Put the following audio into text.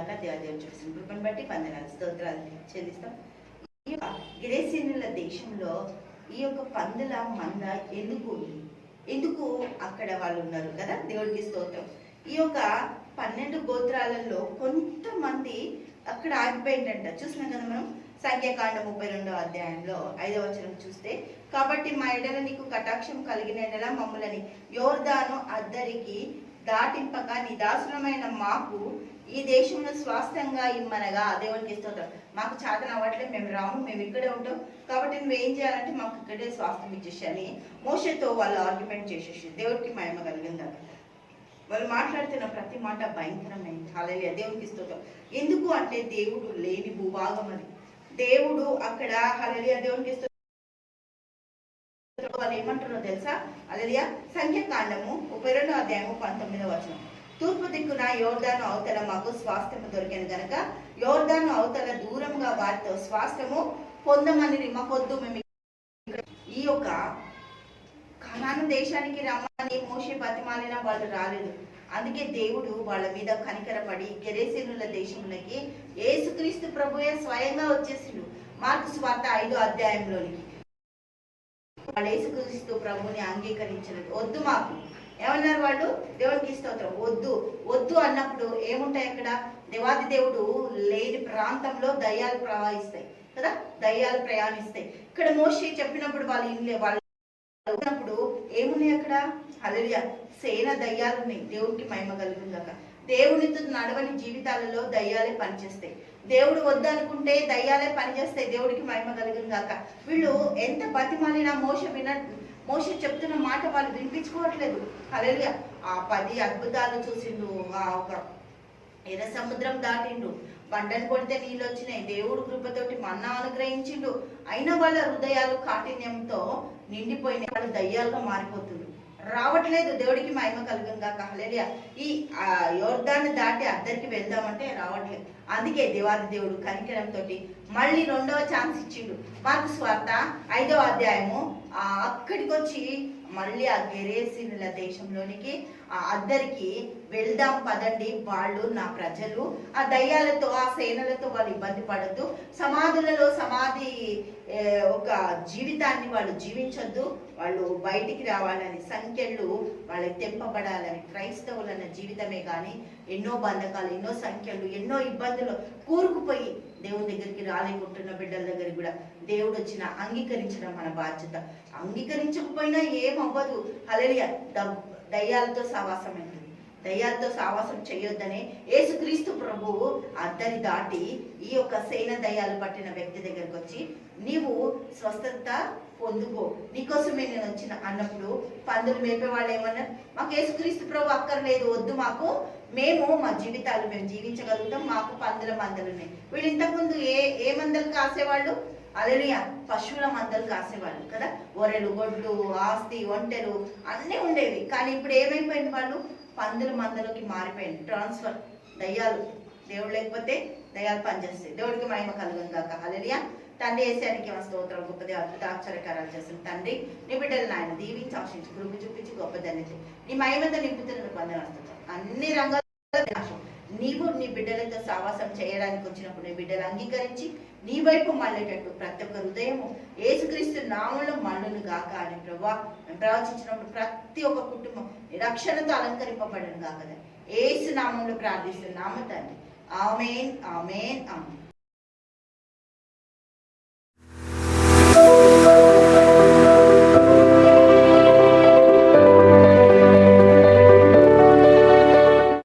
గాక దేవాదేవి చూసిన కృపను బట్టి పందనాలు స్తోత్రాలు చెల్లిస్తాం. ఈ యొక్క గిరేసీనుల దేశంలో ఈ యొక్క పందుల మంద ఎందుకు ఎందుకు అక్కడ వాళ్ళు ఉన్నారు కదా? దేవుడికి స్తోత్రం. ఈ యొక్క పన్నెండు గోత్రాలలో కొంతమంది అక్కడ ఆగిపోయిందంట. చూసినాం కదా మనం? సంఖ్యాకాండ ముప్పై రెండవ అధ్యాయంలో ఐదవ వచనం చూస్తే కాబట్టి మా ఎడల నీకు కటాక్షం కలిగిన ఎడల మమ్మలని యోర్దాను అద్దరికి దాటింపక నీ దాసులమైన మాకు ఈ దేశంలో స్వాస్థ్యంగా ఇమ్మనగా దేవునికి స్తోత్రం. మాకు చేత అవ్వట్లేదు మేము రాము మేము ఇక్కడే ఉంటాం. కాబట్టి నువ్వు ఏం చేయాలంటే మాకు ఇక్కడే స్వాస్థ్యం ఇచ్చేసి అని మోషతో వాళ్ళు ఆర్గ్యుమెంట్ చేసేసి దేవుడికి మహిమ కలిగిందాక వాళ్ళు మాట్లాడుతున్న ప్రతి మాట భయంకరమైంది హాలయ్య దేవునికి స్తోత్రం. ఎందుకు అంటే దేవుడు లేని భూభాగం అది. దేవుడు అక్కడ హలలియ దేవునికి వాళ్ళు ఏమంటారో తెలుసా? అలలియ సంఖ్యాకాండము ముప్పై రెండో అధ్యాయము పంతొమ్మిదో వచనం. తూర్పు దిక్కున యోర్దాను అవతల మాకు స్వాస్థ్యము దొరికిన గనక. యోర్దాను అవతల దూరంగా వారితో స్వాస్థ్యము పొందమని మాకొద్దు మేము ఈ యొక్క కనాను దేశానికి రమ్మని మోసే బతిమాలిన వాళ్ళు రాలేదు. అందుకే దేవుడు వాళ్ళ మీద కనికరపడి గెరేసీనుల దేశంలోకి ఏసుక్రీస్తు ప్రభుయే స్వయంగా వచ్చేసిండు. మార్కు స్వార్థ ఐదో అధ్యాయంలోనికి. వాళ్ళు ఏసుక్రీస్తు ప్రభుని అంగీకరించలేదు. వద్దు మాకు. ఏమన్నారు వాళ్ళు? దేవునికి స్తోత్రం. వద్దు. వద్దు అన్నప్పుడు ఏముంటాయి అక్కడ? దేవాది దేవుడు లేని ప్రాంతంలో దయ్యాలు ప్రవహిస్తాయి. కదా? దయ్యాలు ప్రయాణిస్తాయి. ఇక్కడ మోషి చెప్పినప్పుడు వాళ్ళు ఇన్లే వాళ్ళు ఏమున్నాయి అక్కడ? అలలియ సేన దయ్యాలు ఉన్నాయి. దేవుడికి మహిమ కలుగుందాక దేవునితో నడవని జీవితాలలో దయ్యాలే పనిచేస్తాయి. దేవుడు వద్దనుకుంటే దయ్యాలే పనిచేస్తాయి. దేవుడికి మహిమ కలుగుందాక వీళ్ళు ఎంత బతిమాలినా మోస విన మోస చెప్తున్న వాళ్ళు వినిపించుకోవట్లేదు. అలా ఆ పది అద్భుతాలు చూసిండు ఆ ఒక ఎర్ర సముద్రం దాటిండు. బండలు కొడితే నీళ్ళు వచ్చినాయి. దేవుడు కృపతోటి మన్నా అనుగ్రహించిండు. అయినా వాళ్ళ హృదయాలు కాఠిన్యంతో నిండిపోయినాయి. వాళ్ళు దయ్యాలుగా మారిపోతుంది రావట్లేదు దేవుడికి మహిమ కలుగుందా హల్లెలూయా. ఈ ఆ, దాటి అద్దరికి వెళ్దామంటే రావట్లేదు. అందుకే దేవాది దేవుడు కనికరంతో మళ్ళీ రెండవ ఛాన్స్ ఇచ్చిండు. మార్కు స్వార్త ఐదవ అధ్యాయము ఆ అక్కడికి వచ్చి మళ్ళీ ఆ గెరేసినుల దేశంలోనికి ఆ అద్దరికి వెళ్దాం పదండి వాళ్ళు నా ప్రజలు. ఆ దయ్యాలతో ఆ సేనలతో వాళ్ళు ఇబ్బంది పడద్దు. సమాధులలో సమాధి ఒక జీవితాన్ని వాళ్ళు జీవించొద్దు వాళ్ళు బయటికి రావాలని సంఖ్యలు వాళ్ళకి తెంపబడాలని క్రైస్తవులన్న జీవితమే కానీ ఎన్నో బంధకాలు ఎన్నో సంఖ్యలు ఎన్నో ఇబ్బందులు కూరుకుపోయి దేవుని దగ్గరికి రాలేకుంటున్న బిడ్డల దగ్గరికి కూడా దేవుడు వచ్చిన అంగీకరించడం మన బాధ్యత. అంగీకరించకపోయినా ఏం అవ్వదు హలలియ దయ్యాలతో సావాసం ఉంటుంది దయ్యాలతో సావాసం చేయొద్దని యేసుక్రీస్తు ప్రభువు అద్దరి దాటి ఈ యొక్క సేన దయ్యాలు పట్టిన వ్యక్తి దగ్గరికి వచ్చి నీవు స్వస్థత పొందుకో. నీకోసమే నేను వచ్చిన అన్నప్పుడు పందులు మేపే వాళ్ళు ఏమన్నారు మాకు యేసుక్రీస్తు ప్రభు అక్కర్లేదు వద్దు మాకు. మేము మా జీవితాలు మేము జీవించగలుగుతాం మాకు పందుల మందలు ఉన్నాయి. వీళ్ళు ఇంతకుముందు ఏ ఏ మందలు కాసేవాళ్ళు? అలలియ పశువుల మందలు కాసేవాళ్ళు కదా? ఒరెలు గొడ్లు ఆస్తి ఒంటెలు అన్నీ ఉండేవి. కానీ ఇప్పుడు ఏమైపోయింది వాళ్ళు? పందుల మందలోకి మారిపోయింది ట్రాన్స్ఫర్. దయ్యాలు. దేవుడు లేకపోతే దయాలు పనిచేస్తాయి. దేవుడికి మహిమ కలుగును కాక అలలియ తండ్రి వేసి మా స్తోత్రం. గొప్పది అద్భుత ఆశ్చర్యకారాలు చేసిన తండ్రి నీ బిడ్డలు నాయన దీవించి ఆశించి కృపి చూపించి గొప్ప నీ మహిమతో నింపుతున్న పొందనస్తుంది అన్ని రంగాల్లో నీవు నీ బిడ్డలతో సావాసం చేయడానికి వచ్చినప్పుడు నీ బిడ్డలు అంగీకరించి నీ వైపు మళ్ళేటట్టు ప్రతి ఒక్క హృదయము ఏసుక్రీస్తు నామంలో మళ్ళును గాక అని ప్రభా ప్రవచించినప్పుడు ప్రతి ఒక్క కుటుంబం రక్షణతో అలంకరింపబడను కాకదా ఏసు నామంలో ప్రార్థిస్తున్నాము తండ్రి. ஆமேன் ஆமேன் ஆமேன்.